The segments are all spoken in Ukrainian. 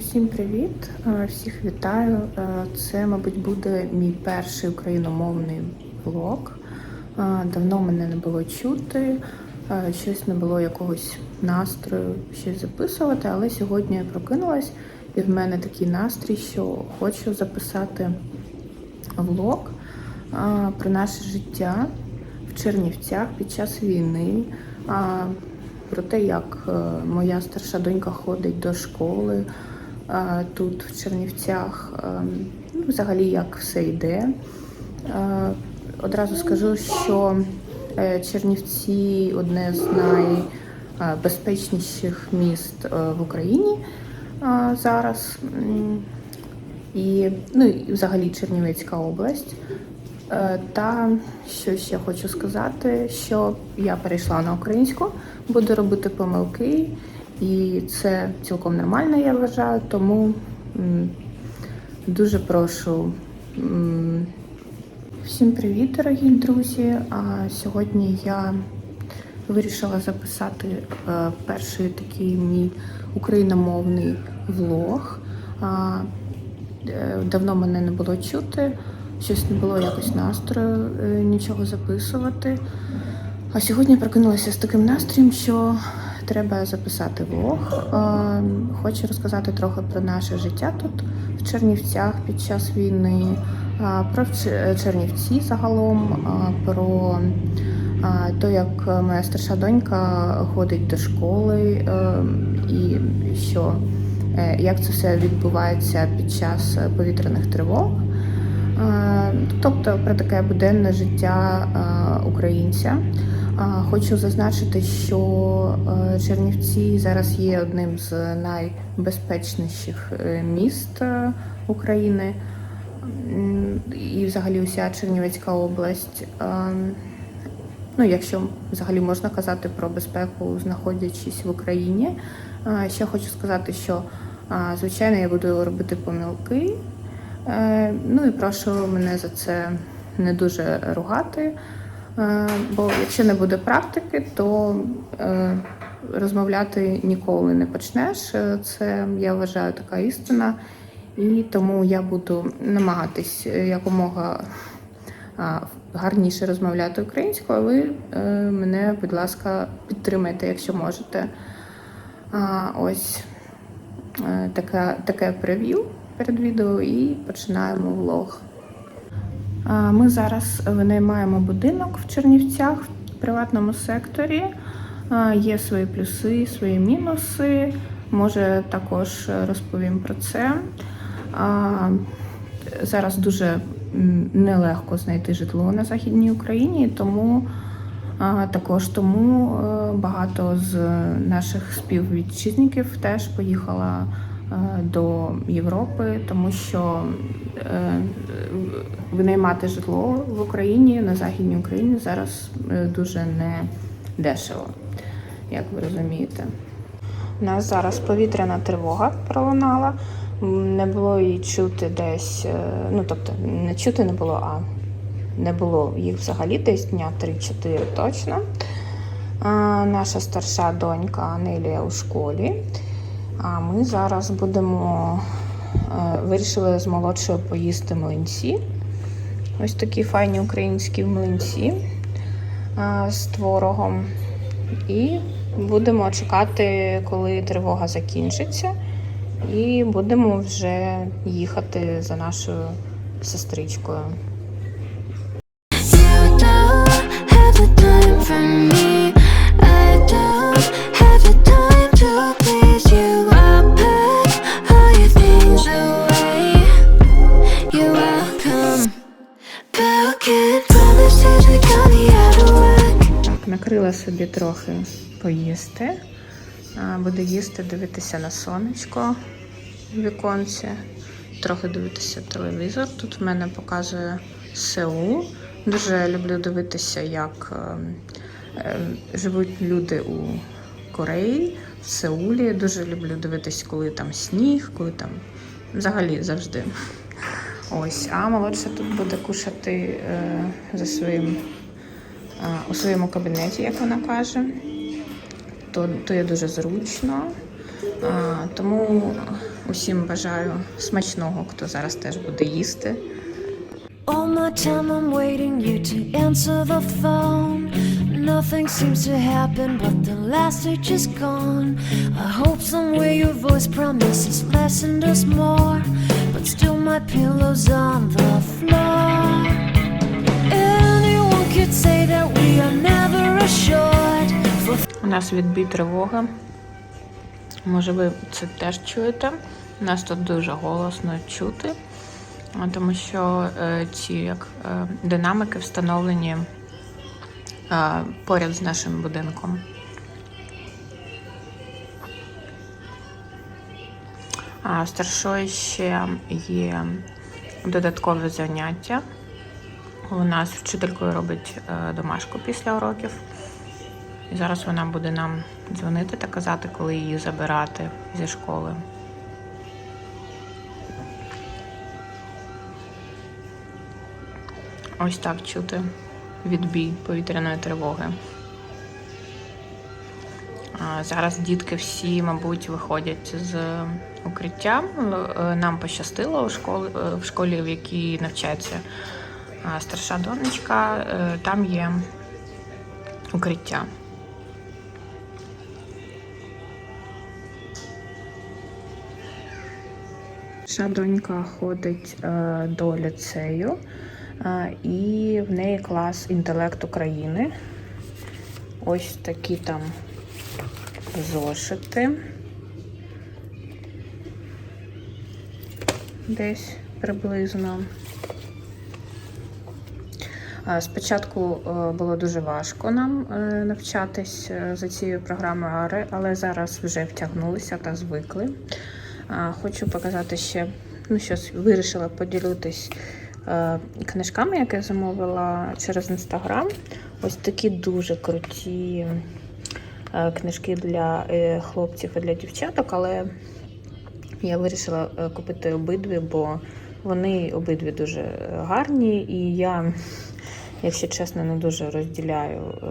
Усім привіт! Е, Всіх вітаю. Е, Це, мабуть, буде мій перший україномовний влог. Е, Давно мене не було чути, щось не було якогось настрою щось записувати, але сьогодні я прокинулась, і в мене такий настрій, що хочу записати влог про наше життя в Чернівцях під час війни. Про те, як моя старша донька ходить до школи тут, в Чернівцях, е, ну, взагалі як все йде. Е, Одразу скажу, що е, Чернівці одне з найбезпечніших міст е, в Україні зараз. І, ну, і взагалі Чернівецька область. Та що ще хочу сказати, що я перейшла на українську, буду робити помилки, і це цілком нормально, я вважаю. Тому дуже прошу. Всім привіт, дорогі друзі! А сьогодні я вирішила записати е, перший такий мій україномовний влог. Е, давно мене не було чути, щось не було якось настрою е, нічого записувати. А сьогодні прокинулася з таким настроєм, що треба записати влог. Хочу розказати трохи про наше життя тут в Чернівцях під час війни, про Чернівці загалом, про те, як моя старша донька ходить до школи і що е, як це все відбувається під час повітряних тривог. Тобто про таке буденне життя українця. Хочу зазначити, що е, Чернівці зараз є одним з найбезпечніших е, міст е, України. І взагалі уся Чернівецька область. Ну, якщо взагалі можна казати про безпеку, знаходячись в Україні. Ще хочу сказати, що звичайно я буду робити помилки. Ну і прошу мене за це не дуже ругати. Е, Бо якщо не буде практики, то е, розмовляти ніколи не почнеш. Е, Це я вважаю така істина. І тому я буду намагатись якомога гарніше розмовляти українською, ви мене, будь ласка, підтримайте, якщо можете. Ось таке, таке прев'ю перед відео і починаємо влог. Ми зараз винаймаємо будинок в Чернівцях в приватному секторі. Є свої плюси, свої мінуси. Може, також розповім про це. Зараз дуже нелегко знайти житло на Західній Україні, тому також тому е, багато з наших співвітчизників теж поїхала е, до Європи, тому що е, винаймати житло в Україні на Західній Україні зараз е, дуже не дешево, як ви розумієте. У нас зараз повітряна тривога пролунала. Не було її чути десь, е, ну тобто не чути не було, а не було їх взагалі десь дня 3-4 точно. А, наша старша донька Анелія у школі. А ми зараз будемо вирішили з молодшою поїсти млинці. Ось такі файні українські млинці з творогом. І будемо чекати, коли тривога закінчиться, і будемо вже їхати за нашою сестричкою. You don't Накрила собі трохи поїсти. Буду їсти, дивитися на сонечко в віконці, трохи дивитися телевізор. Тут в мене показує Сеул. Дуже люблю дивитися, як ем, ем, живуть люди у Кореї, в Сеулі. Дуже люблю дивитись, коли там сніг, коли там взагалі завжди. Ось, а молодша тут буде кушати е, за своїм у своєму кабінеті, як вона каже. То, то є дуже зручно. Тому усім бажаю смачного, хто зараз теж буде їсти. All my time I'm waiting you to answer the phone. Nothing seems to happen, but the last stage is gone. I hope somewhere your voice promises less and us more. But still, my pillow's on the floor. У нас відбій тривоги. Може, ви це теж чуєте. У нас тут дуже голосно чути, тому що е, ці як е, динамики встановлені е, поряд з нашим будинком. В ще є додаткове заняття. У нас вчителькою робить е, домашку після уроків. І зараз вона буде нам дзвонити та казати, коли її забирати зі школи. Ось так чути відбій повітряної тривоги. Зараз дітки всі, мабуть, виходять з укриття. Е, Нам пощастило е, в школі, в якій навчається старша донечка. е, Там є укриття. Наша донька ходить е, до ліцею, е, і в неї клас інтелект України. Ось такі там зошити. Десь приблизно. Е, Спочатку е, було дуже важко нам е, навчатись за цією програмою, але- зараз вже втягнулися та звикли. Хочу показати ще, ну щось вирішила поділитись книжками, які я замовила через інстаграм. Ось такі дуже круті книжки для хлопців і для дівчаток, але я вирішила купити обидві, бо вони обидві дуже гарні, і я, якщо чесно, не дуже розділяю, е,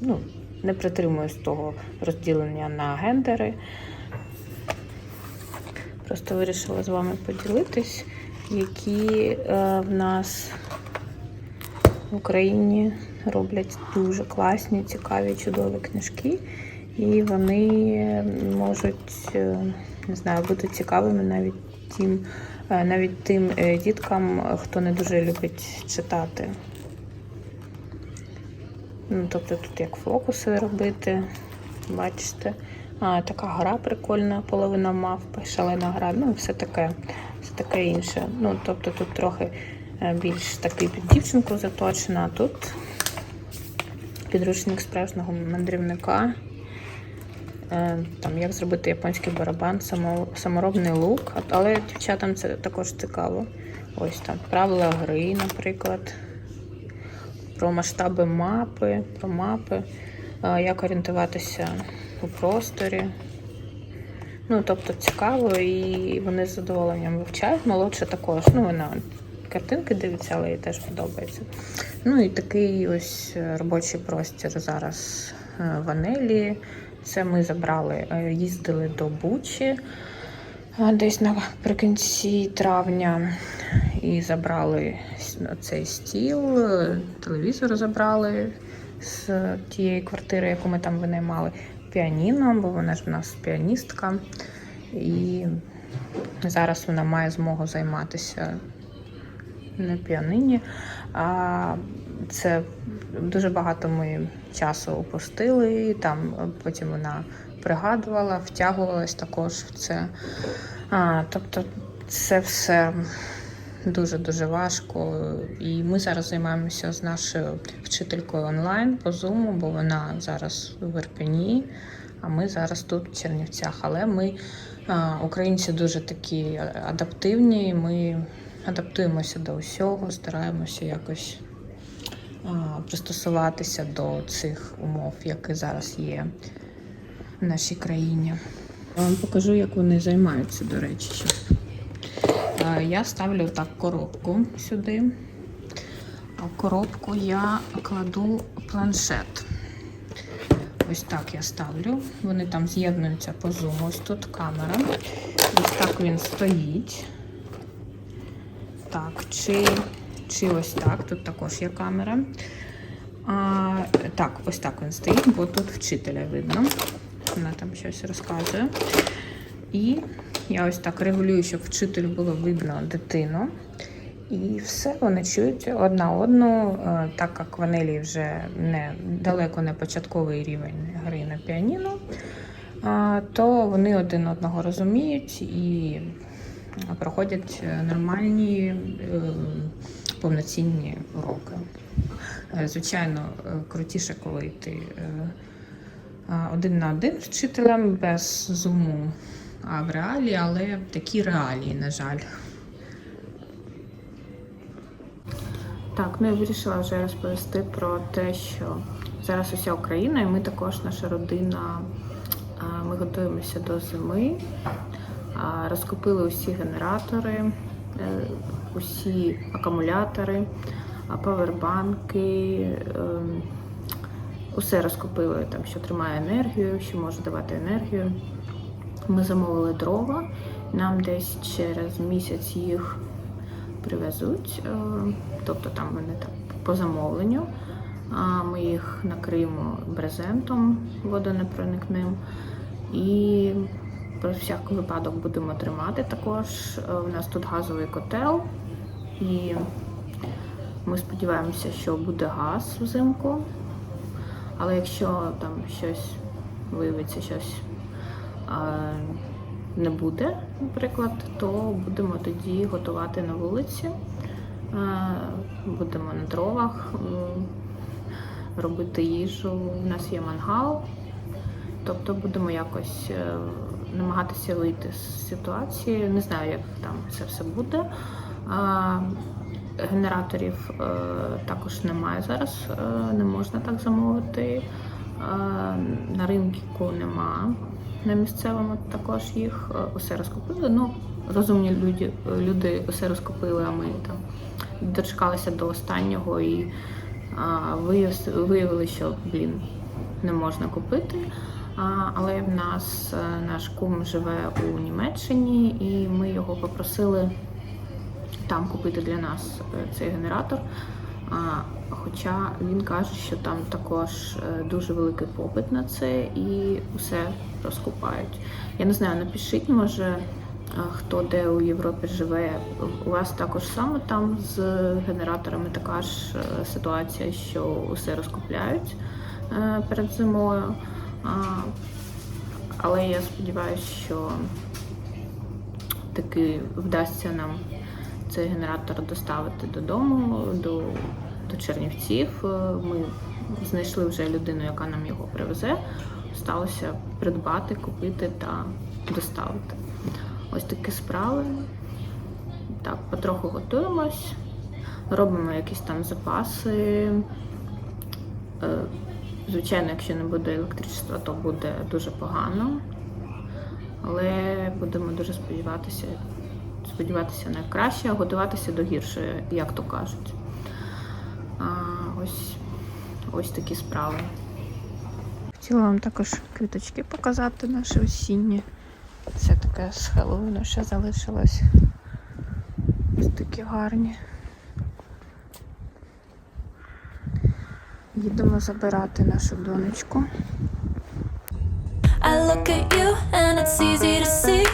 ну, не притримуюсь того розділення на гендери. Просто вирішила з вами поділитись, які е, в нас в Україні роблять дуже класні, цікаві, чудові книжки. І вони можуть, е, не знаю, бути цікавими навіть тим, навіть тим діткам, хто не дуже любить читати. Ну, тобто тут як фокуси робити, бачите. А, така гра прикольна, половина мавпи, шалена гра, ну все таке, все таке інше. Ну, тобто тут трохи е, більш такий під дівчинку заточено, а тут підручник справжнього мандрівника. Е, Там, як зробити японський барабан, саморобний лук, але дівчатам це також цікаво. Ось там правила гри, наприклад, про масштаби мапи, про мапи, е, як орієнтуватися у просторі. Ну, тобто цікаво, і вони з задоволенням вивчають. Молодша також. Ну, вона картинки дивиться, але їй теж подобається. Ну і такий ось е, робочий простір зараз е, в Анелі. Це ми забрали, їздили до Бучі десь наприкінці травня і забрали цей стіл, телевізор забрали з тієї квартири, яку ми там винаймали, піаніно, бо вона ж в нас піаністка. І зараз вона має змогу займатися на піанині. А це дуже багато ми часу опустили, і там потім вона пригадувала, втягувалась також в це. А, тобто це все дуже-дуже важко. І ми зараз займаємося з нашою вчителькою онлайн по Zoom, бо вона зараз в Ірпені, а ми зараз тут в Чернівцях. Але ми, українці, дуже такі адаптивні, ми адаптуємося до усього, стараємося якось пристосуватися до цих умов, які зараз є в нашій країні. Я вам покажу, як вони займаються, до речі. Е, Я ставлю так коробку сюди. А в коробку я кладу планшет. Ось так я ставлю. Вони там з'єднуються по зуму. Ось тут камера. Ось так він стоїть. Так, чи, чи ось так. Тут також є камера. А, так, ось так він стоїть, бо тут вчителя видно. Вона там щось розказує. І я ось так регулюю, щоб вчителю було видно дитину. І все, вони чують одна одну, е, так як в Анелії вже не далеко не початковий рівень гри на піаніно, то вони один одного розуміють і проходять нормальні е, повноцінні уроки. Е, Звичайно, крутіше, коли ти е, один на один вчителем без зуму, а в реалі, але такі реалії, на жаль. Так, ну я вирішила вже розповісти про те, що зараз уся Україна, і ми також, наша родина, ми готуємося до зими. Розкупили усі генератори, е, усі акумулятори, павербанки. ем, Усе розкупили там, що тримає енергію, що може давати енергію. Ми замовили дрова. Нам десь через місяць їх привезуть. е, Тобто там вони так по замовленню. Ми їх накриємо брезентом водонепроникним. І про всяк випадок будемо тримати також. Е, У нас тут газовий котел, і ми сподіваємося, що буде газ взимку. Але якщо там щось виявиться, щось не буде, наприклад, то будемо тоді готувати на вулиці. Будемо на дровах робити їжу. У нас є мангал, тобто будемо якось е, намагатися вийти з ситуації. Не знаю, як там це все буде. Генераторів е, також немає зараз, е, не можна так замовити. На ринку нема. На місцевому також їх е, усе розкупили. Ну, розумні люди, люди усе розкупили, а ми там дочекалися до останнього і а, виявили, що блін, не можна купити. А, але в нас е, наш кум живе у Німеччині, і ми його попросили там купити для нас е, цей генератор. А, хоча він каже, що там також е, дуже великий попит на це і все розкупають. Я не знаю, напишіть, може, е, хто де у Європі живе. У вас також саме там з генераторами така ж е, ситуація, що усе розкупляють перед зимою. Але я сподіваюся, що таки вдасться нам цей генератор доставити додому, до, до Чернівців. Е, Ми знайшли вже людину, яка нам його привезе. Сталося придбати, купити та доставити. Ось такі справи. Так, потроху готуємось, робимо якісь там запаси. Е, Звичайно, якщо не буде електричества, то буде дуже погано. Але будемо дуже сподіватися, сподіватися на краще, а готуватися до гірше, як то кажуть. А, ось, ось такі справи. Хотіла вам також квіточки показати наші осінні. Це таке з Хеллоуіну ще залишилось. Ось такі гарні. Їдемо забирати нашу донечку. I look at you and it's easy to see.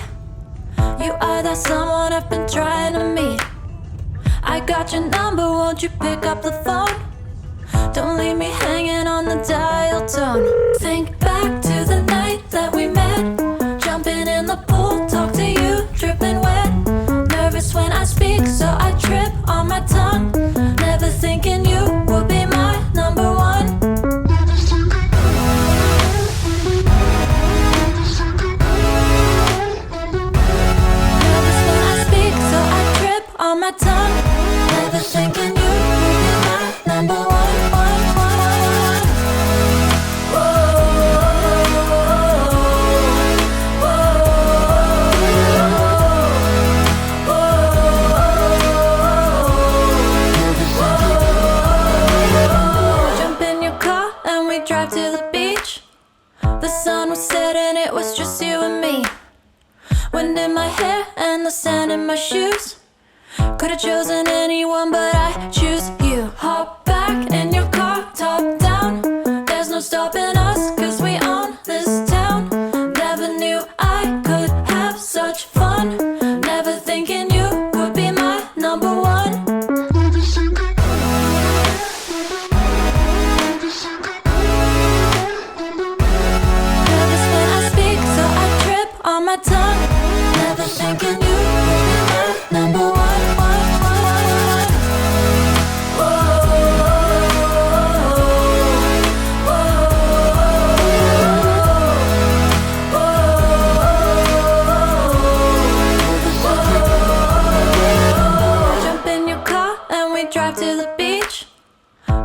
You are that someone I've been trying to meet. I got your number, won't you pick up the phone? Don't leave me hanging on the dial tone. Think back to the night that we met. Jumping in the pool, talk to you, dripping wet. Nervous when I speak, so I trip on my tongue. Never thinking you would be my number one.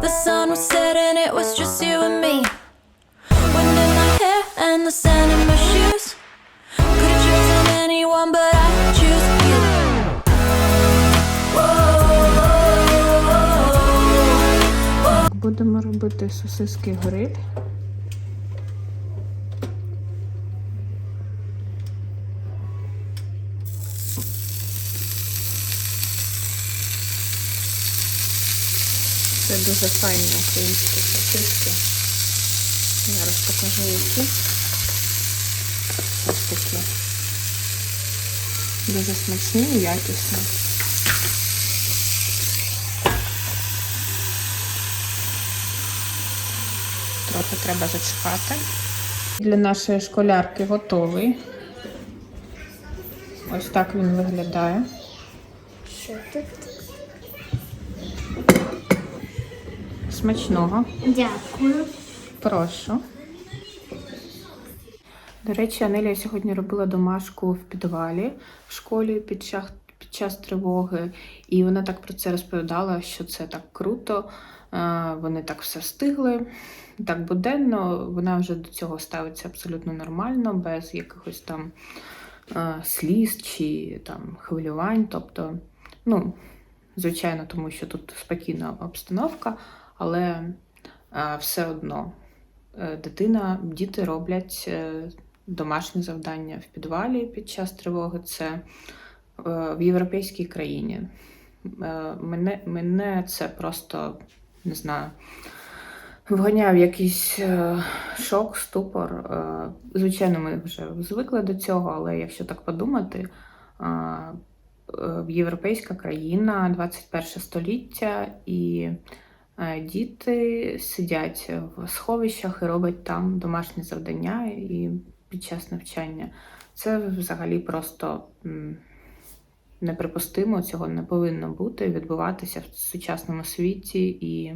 The sun was setting, it was just you and me. Wind in my hair and the sand in my shoes. Could have chosen anyone, but I choose you. Будемо робити сосиски гриль. Дуже файні українські сосиски. Зараз покажу які. Ось такі. Дуже смачні і якісні. Трохи треба зачекати. Для нашої школярки готовий. Ось так він виглядає. Що тут? Смачного. Дякую. Прошу. До речі, Анелія сьогодні робила домашку в підвалі в школі під час, під час тривоги, і вона так про це розповідала, що це так круто. е, Вони так все встигли. Так буденно, вона вже до цього ставиться абсолютно нормально, без якихось там е, сліз чи там хвилювань. Тобто, ну, звичайно, тому що тут спокійна обстановка, але е, все одно е, дитина, діти роблять е, домашні завдання в підвалі під час тривоги. Це в європейській країні. Мене, мене це просто не знаю. Вганяв якийсь шок, ступор. Звичайно, ми вже звикли до цього, але якщо так подумати, європейська країна, 21 століття, і діти сидять в сховищах і роблять там домашні завдання і під час навчання. Це взагалі просто неприпустимо, цього не повинно бути, відбуватися в сучасному світі. І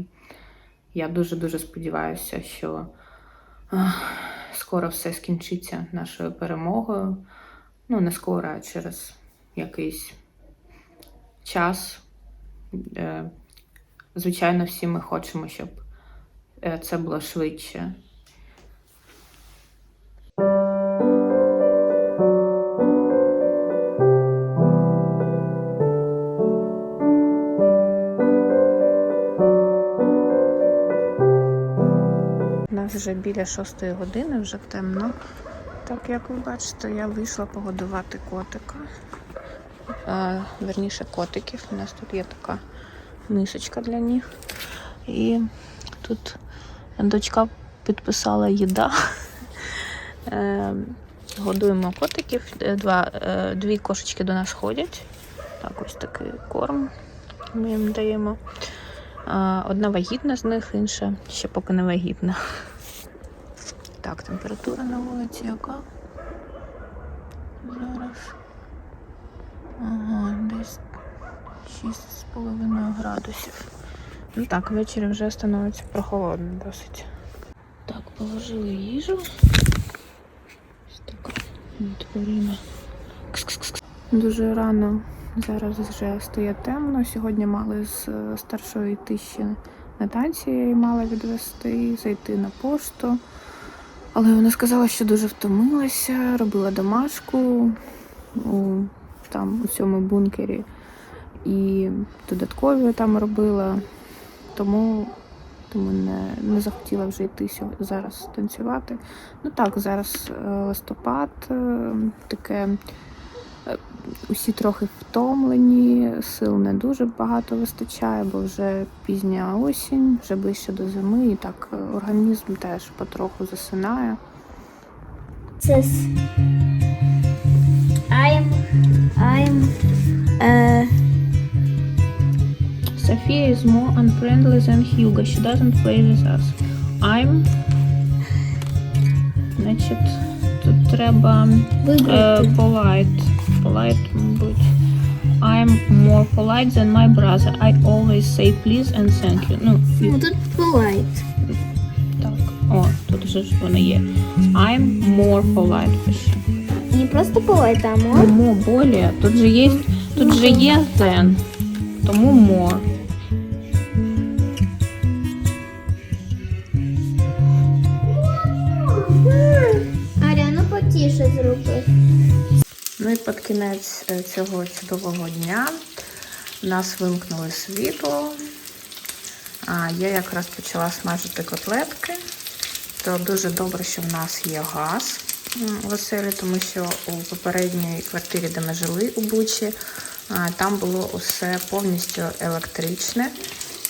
я дуже-дуже сподіваюся, що скоро все скінчиться нашою перемогою. Ну, не скоро, а через якийсь час. Звичайно, всі ми хочемо, щоб е, це було швидше. Вже біля шостої години, вже темно. Так як ви бачите, я вийшла погодувати котика. А, верніше котиків. У нас тут є така мисочка для них. І тут дочка підписала їда. Е, Годуємо котиків. Е, Два, е, дві кошечки до нас ходять. Так, ось такий корм ми їм даємо. Одна вагітна з них, інша ще поки не вагітна. Так, температура на вулиці яка? Зараз. Ага, десь 6,5 градусів. Ну так, ввечері вже становиться прохолодно досить. Так, положили їжу. Ось така тварина. Дуже рано. Зараз вже стає темно. Сьогодні мали з е, старшої ще на танці, я її мала відвести, зайти на пошту. Але вона сказала, що дуже втомилася, робила домашку у, там, у цьому бункері і додаткові там робила, тому, тому не, не захотіла вже йти зараз танцювати. Ну так, зараз е, листопад, е, таке Е, Усі трохи втомлені, сил не дуже багато вистачає, бо вже пізня осінь, вже ближче до зими, і так організм теж потроху засинає. I'm I'm uh, Софія is more unfriendly than Hugo. She doesn't play with us. I'm. Значить, тут треба е, вибрати. polite. Polite, мабуть. I'm more polite than my brother. I always say please and thank you. Ну, і- Ну, тут polite. так. О, тут вже ж воно є. I'm more polite пише. Не просто polite, а more. Тому более. Тут же є, тут же є than. Тому more. Ну потіше зроби. Ну і під кінець е, цього чудового дня нас вимкнули світло. А я якраз почала смажити котлетки. То дуже добре, що в нас є газ в оселі, тому що у попередній квартирі, де ми жили у Бучі, там було усе повністю електричне.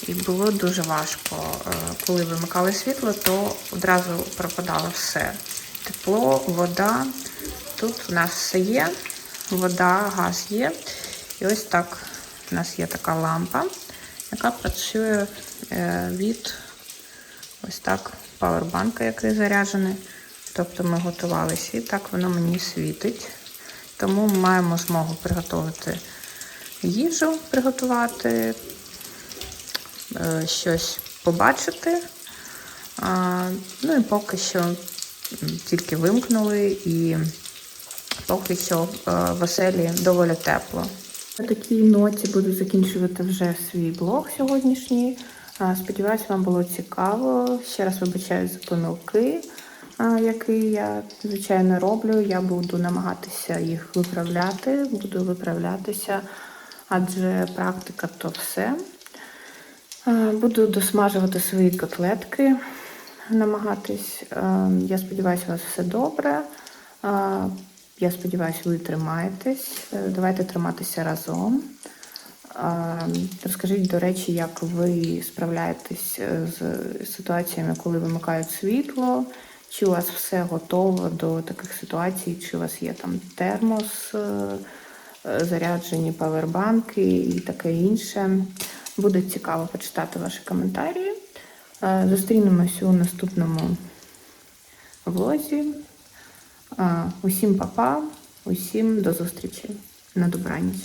І було дуже важко. Е, Коли вимикали світло, то одразу пропадало все. Тепло, вода. Тут у нас все є. Вода, газ є. І ось так у нас є така лампа, яка працює е, від ось так павербанка, який заряджений. Тобто ми готувалися, і так воно мені світить. Тому ми маємо змогу приготувати їжу, приготувати, е, щось побачити. Ну і поки що тільки вимкнули і поки що е, в оселі доволі тепло. На такій ноті буду закінчувати вже свій блог сьогоднішній. Сподіваюсь, вам було цікаво. Ще раз вибачаю за помилки, які я звичайно роблю. Я буду намагатися їх виправляти, буду виправлятися, адже практика то все. Е, Буду досмажувати свої котлетки, намагатись. Е, Я сподіваюся, у вас все добре. Е, Я сподіваюся, ви тримаєтесь. Е, Давайте триматися разом. Е, Розкажіть, до речі, як ви справляєтесь е, з ситуаціями, коли вимикають світло? Чи у вас все готово до таких ситуацій? Чи у вас є там термос? заряджені павербанки і таке інше. Буде цікаво почитати ваші коментарі. Е, Зустрінемось у наступному влозі. Е, Усім па-па, усім до зустрічі на добраніч.